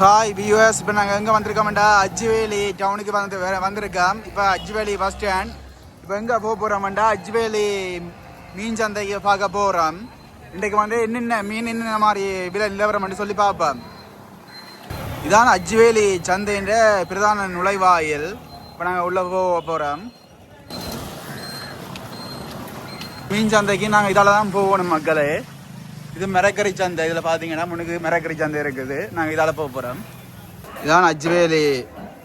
Hi வியூஎஸ் இப்போ நாங்கள் எங்கே வந்திருக்கோம்டா? அஜ்வேலி டவுனுக்கு வந்து வந்திருக்கோம். இப்போ அஜ்வேலி பஸ் ஸ்டாண்ட் இப்போ எங்கே போக போகிறோம்டா அஜ்வேலி மீன் சந்தைக்கு பார்க்க போகிறோம் இன்றைக்கு வந்து என்னென்ன மீன் என்னென்ன மாதிரி விலை நிலவரம்னு சொல்லி பார்ப்போம். இதான் அஜ்வேலி சந்தைன்ற பிரதான நுழைவாயில். இப்போ நாங்கள் உள்ளே போக போகிறோம் மீன் சந்தைக்கு நாங்கள் இதால் தான் போகணும் மக்களே. இது மிரக்கறி சந்தை. இதில் பார்த்தீங்கன்னா முன்னுக்கு மிரக்கரி சந்தை இருக்குது. நாங்கள் இதால் போக போகிறோம் இதான் அஜ்வேலி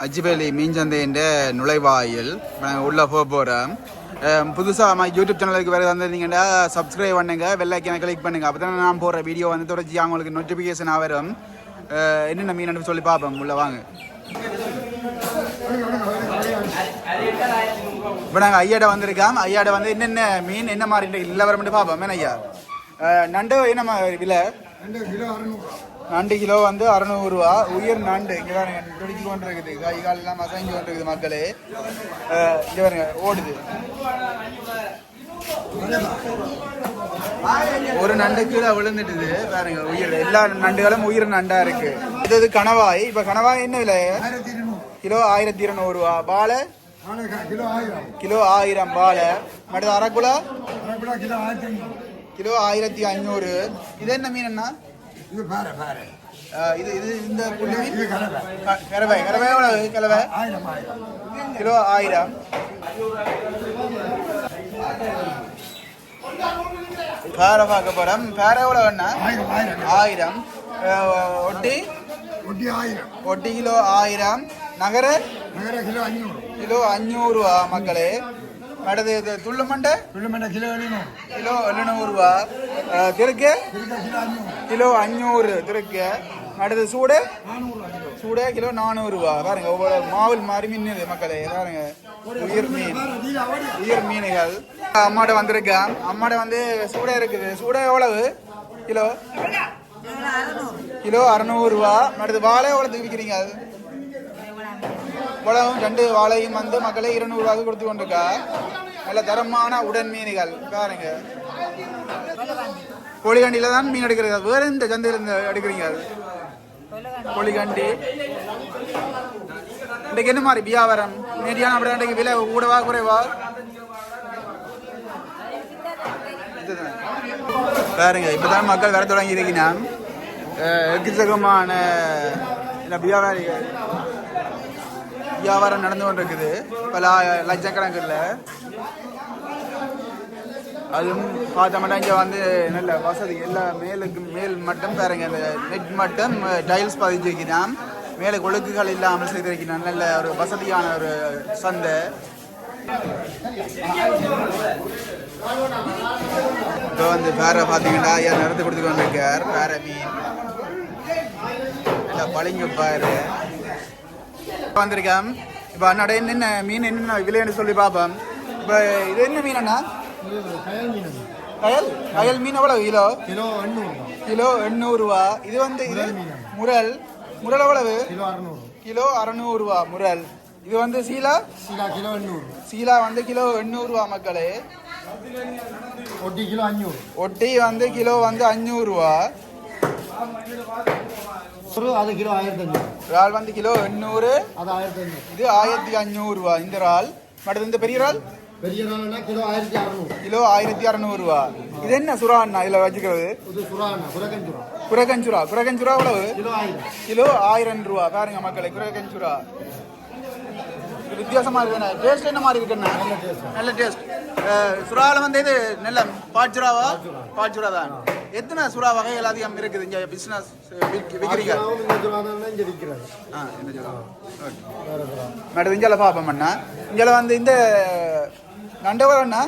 அஜ்வேலி மீன் சந்தைன்ற நுழைவாயில். நாங்கள் உள்ளே போக போகிறோம் புதுசாக நம்ம யூடியூப் சேனலுக்கு வேறு வந்திருந்தீங்கன்னா சப்ஸ்கிரைப் பண்ணுங்க வெள்ளைக்கான கிளிக் பண்ணுங்க. அப்போ தான் நான் போடுற வீடியோ வந்து தொடர்ச்சி அவங்களுக்கு நோட்டிஃபிகேஷன் வரும். என்னென்ன மீன் சொல்லி பார்ப்போம். உள்ளே வாங்க. இப்போ நாங்கள் ஐயாட வந்திருக்கோம். ஐயாட வந்து என்னென்ன மீன் என்ன மாதிரி இல்லை வர மட்டும் பார்ப்போம். என்ன ஐயா? நண்டு மாதிரி விலை? நண்டு கிலோ வந்து அறநூறுவா. உயிர் நண்டு. இங்கே பாருங்க துடிச்சு கொண்டு இருக்குது கை கால் எல்லாம் மசைஞ்சு கொண்டு இருக்குது மக்களே இங்க பாருங்க ஓடுது. ஒரு நண்டு கீழே விழுந்துட்டுது. பாருங்க உயிர். எல்லா நண்டுகளும் உயிர் நண்டா இருக்கு. இது இது கணவாய். இப்ப கணவாய் என்ன விலை? கிலோ ஆயிரத்தி இருநூறுவா. பாலை? கிலோ ஆயிரம். பாலை. மற்றது அரைக்குலா கிலோ ஆயிரத்தி ஐநூறு. இது என்ன மீன் இது பாரு பாரு இது இது இந்த புள்ளி மீன்? இது கலவை. க- கலவை. கலவை எவ்வளவு கலவை? ஆயிரம் ஆயிரம். கிலோ ஆயிரம். பேரை பார்க்க போறோம். பேரை எவ்வளோ வேணா ஆயிரம் ஒட்டி? ஒட்டி ஆயிரம். ஒட்டி கிலோ ஆயிரம். நகர? நகர கிலோ அஞ்சூறு கிலோ அஞ்சூறுவா மக்களே. அடுத்து இது துள்ளு மண்டை? விழுமண்ட கிலோ எழுநூறு. கிலோ எழுநூறுவா திருக்கு? கிலோ அஞ்சூறு. திருக்கு. அடுத்து சூடு? சூடே கிலோ நானூறுவா பாருங்க ஒவ்வொரு மாவில் மாதிரி மின்னுது மக்களே. பாருங்க உயிர் மீன். உயிர் மீன்கள். அம்மாட்ட வந்திருக்கேன் அம்மாட்ட வந்து சூடை இருக்குது. சூடை எவ்வளவு? கிலோ? கிலோ அறநூறுவா அடுத்து வாழை எவ்வளோ விற்கிறீங்க அது இவ்வளவும் ரெண்டு வாழையும் வந்து மக்களை இருநூறுவாக்கு கொடுத்து கொண்டிருக்கா. நல்ல தரமான உடன் மீன்கள். பாருங்க. கோழிகண்டியில தான் மீன் எடுக்கிறது வேற இந்த சந்தையில இருந்து எடுக்கிறீங்க அது கோழிகண்டி. இன்றைக்கு என்ன மாதிரி வியாபாரம்? நேரியான அப்படி இன்றைக்கு விலை கூடவா குறைவா? இதுதான். பாருங்க இப்பதான் மக்கள் வர தொடங்கி இருக்கீங்க எக்கச்சக்கமான வியாபாரிகள். வியாபாரம் நடந்து கொண்டிருக்குது. பல லட்சக்கணக்கில். அதுவும் பார்த்தோம்னா இங்கே வந்து நல்ல வசதி. எல்லா மேலுக்கு மேல் மட்டும் பாருங்க. அந்த நெட் மட்டும் டைல்ஸ் பதிச்சு வைக்கிறான். மேலே கொழுக்குகள் இல்லாமல் செய்திருக்கிறான். நல்ல ஒரு வசதியான ஒரு சந்தை. இப்போ வந்து பேரை பார்த்தீங்கன்னா ஐயா நடந்து கொடுத்து கொண்டிருக்கார். வேற மீன். நல்லா பாரு. வந்திருக்கேன் இப்போ அண்ணாட என்னென்ன மீன் என்னென்ன விலைன்னு சொல்லி பார்ப்போம். இப்போ இது என்ன மீன் அண்ணா? கயல்? மீன் கயல் மீன் எவ்வளவு கிலோ? கிலோ எண்ணூறு கிலோ எண்ணூறுரூவா இது வந்து இது முரல் முரல். எவ்வளவு? கிலோ அறுநூறு. கிலோ அறநூறுவா முரல். இது வந்து சீலா? சீலா கிலோ எண்ணூறு. சீலா வந்து கிலோ எண்ணூறுவா மக்களே. ஒட்டி கிலோ அஞ்சூறு ஒட்டி வந்து கிலோ வந்து அஞ்சூறுவா ஒரு அது கிலோ ஆயிரத்தி அஞ்சூறு இறால் வந்து கிலோ எண்ணூறு. அது ஆயிரத்தி அஞ்சூறு இது ஆயிரத்தி அஞ்சூறுவா இந்த இறால். மற்றது இந்த பெரிய இறால்? பெரிய கிலோ ஆயிரத்தி அறுநூறு. கிலோ ஆயிரத்தி அறநூறுவா. இது என்ன சுறா அண்ணா இதில் வச்சுக்கிறது? இது சுறாண்ணா குரகஞ்சுரா குரகஞ்சுரா குரகஞ்சுரா எவ்வளவு? கிலோ ஆயிரம். கிலோ ஆயிரம் ரூபா. பாருங்க மக்களே குரகஞ்சுரா இது வித்தியாசமா இருக்குண்ணா. டேஸ்ட் என்ன மாதிரி இருக்குண்ணா? நல்ல டேஸ்ட் சுறாவில் வந்து இது நல்ல பாட்சுராவா பாட்சுரா தான். எத்தனை சுறா வகைகள் அதிகம் இருக்குது? இங்கே பிஸ்னஸ் விற்கிறீங்க மேடம் இங்கே பார்ப்போம் அண்ணா. இங்கே வந்து இந்த நண்டவர் அண்ணா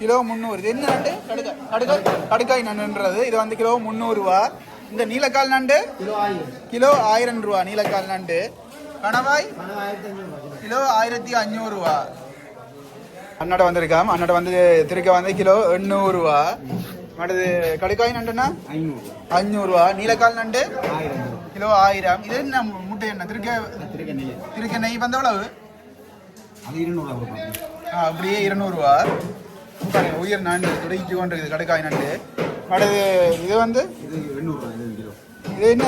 கிலோ முந்நூறு. இது என்ன நண்டு? கடுக்காய் கடுக்காய் கடுக்காய் நண்டுன்றது. இது வந்து கிலோ முந்நூறுரூவா இந்த நீலக்கால் நண்டு? கிலோ ஆயிரம். ரூபா நீலக்கால் நண்டு. கணவாய்? கிலோ கிலோ ஆயிரத்தி அஞ்சூறுரூவா அண்ணாட வந்திருக்காம். அண்ணாட வந்து திருக்க வந்து கிலோ எண்ணூறுரூவா அடுத்து கடுக்காய் நண்டுன்னா ஐநூறு. அஞ்சூறுரூவா நீலக்கால் நண்டு? ஆயிரம். கிலோ ஆயிரம். இது என்ன முட்டை என்ன? திருக்க திருக்க நெய். வந்து கொடுப்பாங்க ஆ, அப்படியே இருநூறுவா. பாருங்க உயிர் நண்டு துடைச்சு கொண்டு இருக்குது கடுக்காய் நண்டு. அடுத்து இது வந்து? இது என்ன?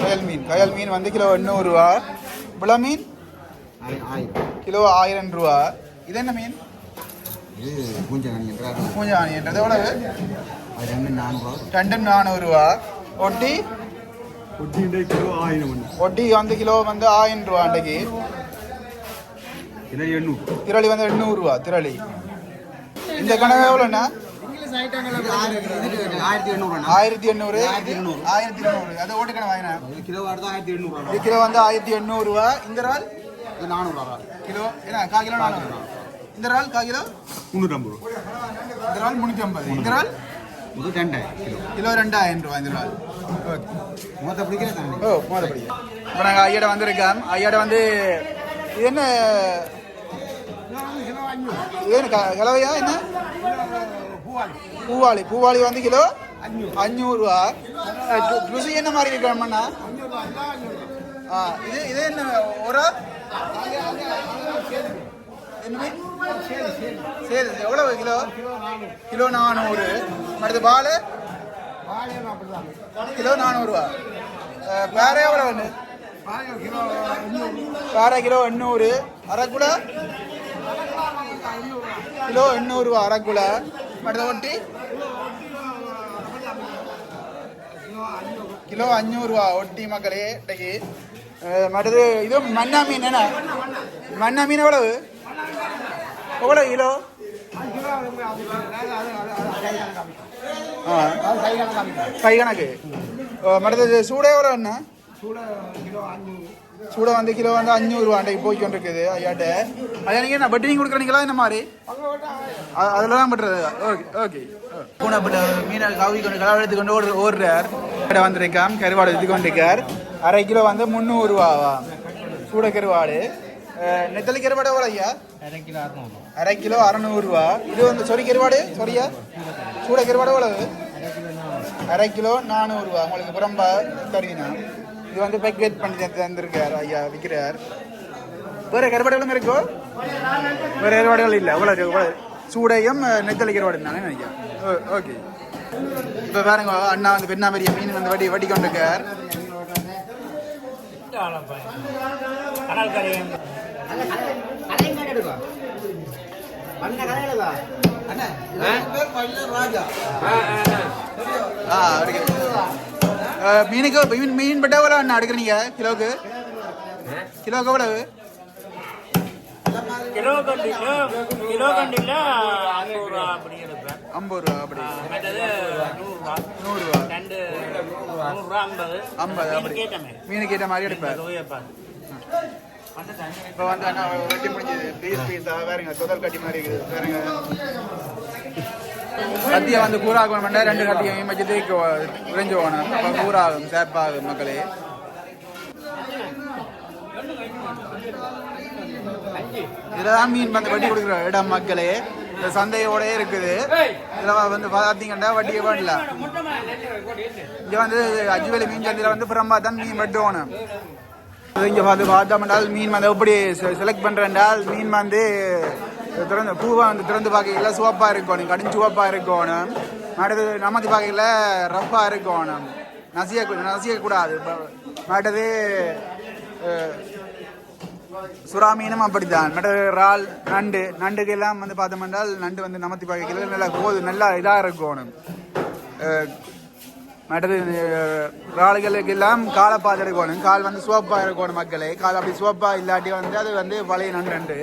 கயல் மீன். கயல் மீன். வந்து கிலோ எண்ணூறுரூவா விள மீன்? கிலோ ஆயிரம் ரூபா. இது என்ன மீன்? இது பூஞ்சை என்றால் பூஞ்சானின்றது எவ்வளவு? அது ரெண்டு நானூறு ரூபா. ரெண்டும் நானூறுரூவா ஒட்டி? ஒட்டி கிலோ ஆயிரம் ஒட்டி வந்து கிலோ வந்து ஆயிரம் ரூபா அன்றைக்கு கிலோ எண்ணூறு. திரளி வந்து எண்ணூறுரூவா திரளி. இந்த கணக்கு எவ்வளோண்ணா ஆயிரத்தி எண்ணூறு. ஆயிரத்தி எண்ணூறு. ஆயிரத்தி எண்ணூறு. ஆயிரத்தி எண்ணூறு. அது ஓட்டுக்கணக்கு வாங்கினா? கிலோ வருது ஆயிரத்தி எண்ணூறு கிலோ வந்து ஆயிரத்தி எண்ணூறுரூவா இந்த இறால்? இது நானூறு கிலோ என்ன கால் கிலோ நானூறு? இந்த இறால் கால் கிலோ? முந்நூற்றம்பது ரூபா. இந்த இறால் முந்நூற்றி ஐம்பது இந்த இறால்? இது ரெண்டாயிரம் கிலோ. கிலோ ரெண்டாயிரம் ரூபா இந்த இறால். மொத்த ஓ மோதப்படி இப்போ நாங்கள் ஐயாட வந்திருக்கோம். ஐயாட வந்து இது என்ன? இது என்ன கலவையா என்ன? பூவாளி. பூவாளி வந்து கிலோ அஞ்சூறுரூவா ருசி என்ன மாதிரி இருக்கணும்னா ஆ இது இது என்ன ஒரு? சரி எவ்வளவு கிலோ? கிலோ நானூறு. அடுத்து பால்? கிலோ நானூறுரூவா வேற எவ்வளோ ஒன்று வேற கிலோ எண்ணூறு. அரைக்குலை கிலோ? எண்ணூறுரூவா அரைக்குலை அடுத்த ஒட்டி கிலோ அஞ்சூறுரூவா ஒட்டி மக்களே இன்றைக்கு. மற்றது இது மன்னா மீன் என்ன? மன்னா மீன் எவ்வளவு? எவ்வளவு கிலோ கை கணக்கு மற்றது சூட எவ்வளோ என்ன சூட வந்து கிலோ வந்து அஞ்சூறுரூவா அன்றைக்கு போய் கொண்டிருக்குது ஐயாட்ட. ஐயா நீங்கள் என்ன பட்டினிங் கொடுக்குறீங்களா என்ன மாதிரி? அதில் தான் பட்டுறது ஓகே ஓகே. பூனைப்பட்ட மீனை கவி கொண்டு கலவை எடுத்து கொண்டு ஓடு ஓடுறார். கடை வந்திருக்கான் கருவாடு எடுத்து கொண்டிருக்கார். அரை கிலோ வந்து முந்நூறுரூவாவா சூட கருவாடு. நெத்தலி கருவாடு எவ்வளோ ஐயா? அரை கிலோ அறநூறுரூவா இது வந்து சொறி கருவாடு சொரியா சூட கருவாடு எவ்வளவு அரை கிலோ நானூறுரூவா உங்களுக்கு புறம்பா தருவீனா. இது வந்து பேக்கேட் பண்ணி தந்து- தந்திருக்கார் ஐயா விற்கிறார் வேறு கருவாடுகளும் இருக்கோ? வேறு கருவாடுகள் இல்லை. அவ்வளோ இவ்வளோ சூடையும் நெத்தலி கருவாடு தானே ஓ ஓகே. இப்போ பாருங்க அண்ணா வந்து பெண்ணா பெரிய மீன் வந்து வட்டி வட்டி கொண்டிருக்கார் மீனுக்கு மீன் மீன் பட்டா எவ்வளோ அண்ணா எடுக்கிறீங்க? கிலோக்கு கிலோக்கு எவ்வளவு? ஐம்பது ரூபா அப்படி. நூறுரூவா ஐம்பது. அப்படி. மீனுக்கு ஏற்ற மாதிரி எடுப்பேன். இப்போ வந்து அண்ணா வெட்டி முடிஞ்சது பீஸ் பீஸா வேறுங்க கட்டி மாதிரி இருக்குது. வேறுங்க கத்தியை வந்து கூறாகும் பண்ண ரெண்டு கட்டியும் வச்சுட்டு விரைஞ்சு போகணும். அப்போ கூறாகும் சேப்பாகும் மக்களே. இதுதான் மீன் வந்து வட்டி கொடுக்குற இடம் மக்களே. இந்த சந்தையோடயே இருக்குது. இதில் வந்து பார்த்தீங்கன்னா வட்டியை பண்ணல இங்கே வந்து அஜுவேலி மீன் சந்தையில் வந்து பிரம்மா தான் மீன் வெட்டுவோணும் இங்கே பார்த்து பார்த்தோம்னால் மீன் வந்து எப்படி செலக்ட் பண்ணுறேன்டால் மீன் வந்து திறந்து பூவை வந்து திறந்து பார்க்கல சிவப்பாக இருக்கணும் கடும் சிவப்பாக இருக்கணும். அடுத்தது நமக்கு பார்க்கல ரஃப்பாக இருக்கணும். நசிய நசியக்கூடாது. மற்றது சுறா மீனும் அப்படித்தான். மற்ற இறால் நண்டு நண்டுக்கு எல்லாம் வந்து பார்த்தோம்னால் நண்டு வந்து நமத்தி பார்க்கல நல்லா போது நல்லா இதாக இருக்கணும். மற்றது அஹ், எல்லாம் காலை பார்த்து எடுக்கணும். கால் வந்து சோப்பாக இருக்கணும் மக்களே. கால் அப்படி சோப்பாக இல்லாட்டி வந்து அது வந்து பழைய நண்டு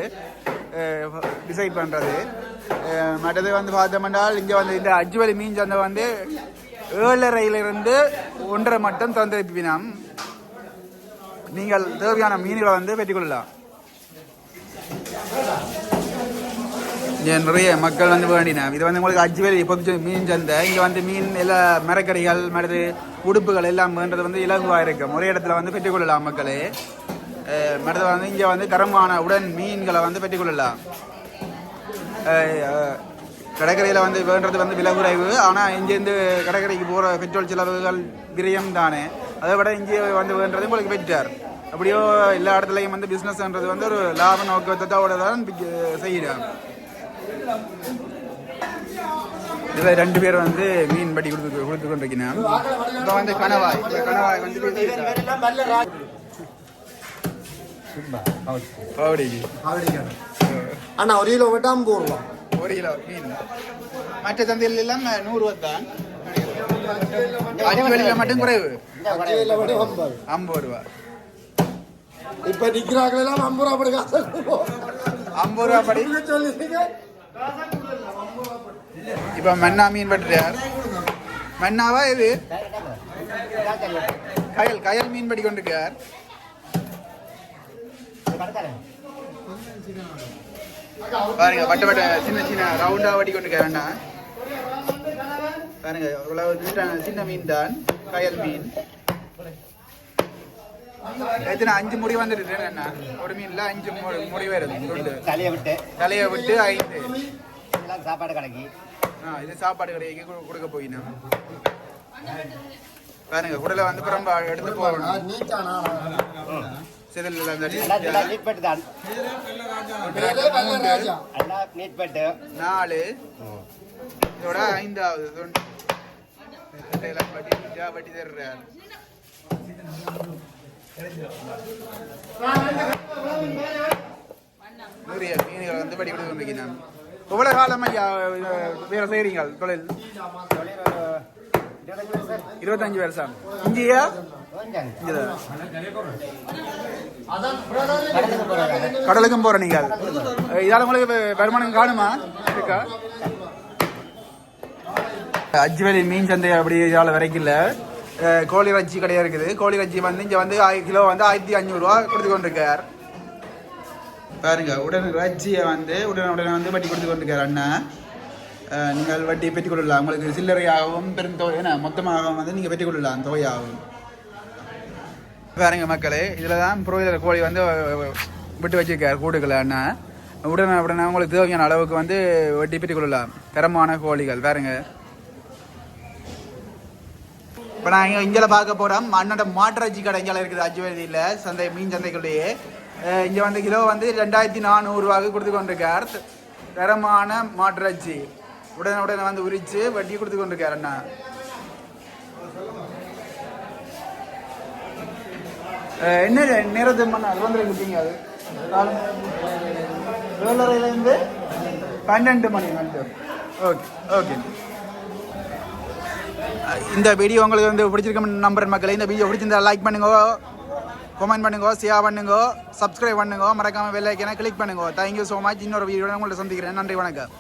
டிசைட் பண்ணுறது மற்றது வந்து பார்த்தோம்னால் இங்கே வந்து இந்த அஜ்வலி மீன் சந்தை வந்து ஏழரையிலிருந்து ஒன்றரை மட்டும் திறந்திருப்பினம். நீங்கள் தேவையான மீன்களை வந்து பெற்றுக்கொள்ளலாம். நிறைய மக்கள் வந்து வேண்டின. இது வந்து உங்களுக்கு அஜ்வேலி இப்போ மீன் சந்தை இங்கே வந்து மீன் எல்லா மரக்கறிகள் மற்றது உடுப்புகள் எல்லாம் வேண்டது வந்து இலகுவாக இருக்கும். ஒரே இடத்துல வந்து பெற்றுக்கொள்ளலாம் மக்களே. மற்றது வந்து இங்கே வந்து தரமான உடன் மீன்களை வந்து பெற்றுக்கொள்ளலாம் கடற்கரையில் வந்து வேண்டது வந்து விலை குறைவு ஆனால் இங்கேருந்து கடற்கரைக்கு போகிற பெட்ரோல் செலவுகள் விரயம் தானே. அதை விட இங்கே வந்து வேண்டது உங்களுக்கு பெற்றார் அப்படியோ எல்லா இடத்துலையும் வந்து பிஸ்னஸ்ன்றது வந்து ஒரு லாப நோக்கத்தோட தான் செய்கிறாங்க இதில் ரெண்டு பேர் வந்து மீன் பட்டி கொடுத்து கொடுத்து கொண்டிருக்கிறேன் இப்போ வந்து கணவாய். இந்த கணவாய் வந்து பவுடிக்கு. அண்ணா ஒரு கிலோ ஐம்பது ரூபா ஒரு கிலோ மீன். மற்ற சந்தையில் எல்லாம் நூறுரூவா தான் வெளியில் மட்டும் குறைவு. ஐம்பது. ரூபா. இப்ப நிக்கிறாங்க எல்லாம் ஐம்பது ரூபா படி காசு. ஐம்பது ரூபா படி. சொல்லிட்டீங்க. இப்போ மன்னா மீன் பட்டுறார் மன்னாவா இது? கயல் கயல் மீன் படி கொண்டிருக்கார் பாருங்க வட்ட வட்ட சின்ன சின்ன ரவுண்டா வடி கொண்டிருக்கார் அண்ணா. பாருங்க இவ்வளவு சின்ன மீன் தான் கயல் மீன். எத்தனை அஞ்சு முடி வந்துட்டு அண்ணா ஒரு மீன்ல அஞ்சு மு- முடி வருது தலையை விட்டு தலையை விட்டு ஐந்து எல்லாம் சாப்பாடு கடைக்கு ஆ இது சாப்பாடு கடைக்கு கொடுக்க போயினா பாருங்க குடலை வந்து புறம்பா எடுத்து போகணும் சிதில் பட்டு பட்டு நாலு இதோட ஐந்தாவது தொண்டு. நீட்டா வட்டி தர்றார் வந்து எவ்வளவு காலம் ஐயா வேலை செய்றீங்க தொழில்? இருபத்தஞ்சு வருஷம் இங்கேயா? கடலுக்கும் போற நீங்கள். இதால உங்களுக்கு வருமானம் காணுமா? இருக்கா? அஜ்வலி மீன் சந்தை அப்படி இதால வரைக்கும் இல்லை கோழி ரஞ்சி கடையாக இருக்குது. கோழி ரஞ்சி வந்து இங்கே வந்து கிலோ வந்து ஆயிரத்தி அஞ்சூறுரூவா கொடுத்து கொண்டிருக்கார் பாருங்க உடனே இறைச்சியை வந்து உடனே உடனே வந்து வட்டி கொடுத்து கொண்டிருக்கார் அண்ணன் நீங்கள் வட்டி பெற்றுக் கொள்ளலாம் உங்களுக்கு சில்லறையாகவும் பெருந்தொகை என்ன மொத்தமாகவும் வந்து நீங்கள் பெற்றுக் கொள்ளலாம் தொகையாகவும். பாருங்க மக்களே இதில் தான் புரோயிலர் கோழி வந்து விட்டு வச்சிருக்கார் கூடுகளை அண்ணன் உடனே உடனே உங்களுக்கு தேவையான அளவுக்கு வந்து வட்டி பெற்றுக் கொள்ளலாம் தரமான கோழிகள் பாருங்கள் இப்போ நான் இங்கே பார்க்க போகிறோம் அண்ணோட மாட்டராஜி கடை இங்கே இருக்குது அஜுவதியில் சந்தை மீன் சந்தைக்குள்ளேயே. இங்கே வந்து கிலோ வந்து ரெண்டாயிரத்தி நானூறுரூவாக்கு கொடுத்து கொண்டிருக்கார். தரமான மாட்டராஜி உடனே உடனே வந்து உரித்து வட்டி கொடுத்து கொண்டிருக்கார் அண்ணா. என்ன நேரத்து மணி அது வந்து அது ஏழரைலேருந்து பன்னெண்டு மணி வந்து ஓகே ஓகே. இந்த வீடியோ உங்களுக்கு வந்து பிடிச்சிருக்க நம்பர் மக்களை. இந்த வீடியோ பிடிச்சிருந்தா லைக் பண்ணுங்க. கமெண்ட் பண்ணுங்க. ஷேர் பண்ணுங்க. சப்ஸ்கிரைப் பண்ணுங்க. மறக்காம வெள்ளைக்கனை கிளிக் பண்ணுங்க. தேங்க்யூ ஸோ மச் இன்னொரு வீடியோ உங்கள்கிட்ட சந்திக்கிறேன். நன்றி வணக்கம்.